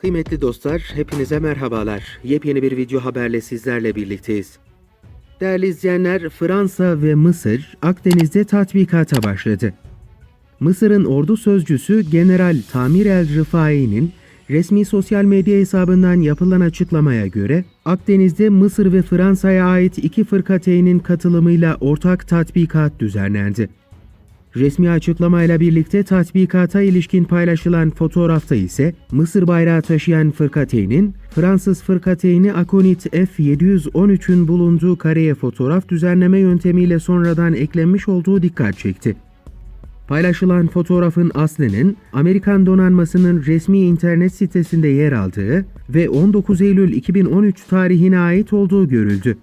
Kıymetli dostlar, hepinize merhabalar. Yepyeni bir video haberle sizlerle birlikteyiz. Değerli izleyenler, Fransa ve Mısır Akdeniz'de tatbikata başladı. Mısır'ın ordu sözcüsü General Tamir el Rıfai'nin resmi sosyal medya hesabından yapılan açıklamaya göre Akdeniz'de Mısır ve Fransa'ya ait iki fırkateynin katılımıyla ortak tatbikat düzenlendi. Resmi açıklamayla birlikte tatbikata ilişkin paylaşılan fotoğrafta ise Mısır bayrağı taşıyan fırkateynin Fransız fırkateyni Akonit F713'ün bulunduğu kareye fotoğraf düzenleme yöntemiyle sonradan eklenmiş olduğu dikkat çekti. Paylaşılan fotoğrafın aslının Amerikan donanmasının resmi internet sitesinde yer aldığı ve 19 Eylül 2013 tarihine ait olduğu görüldü.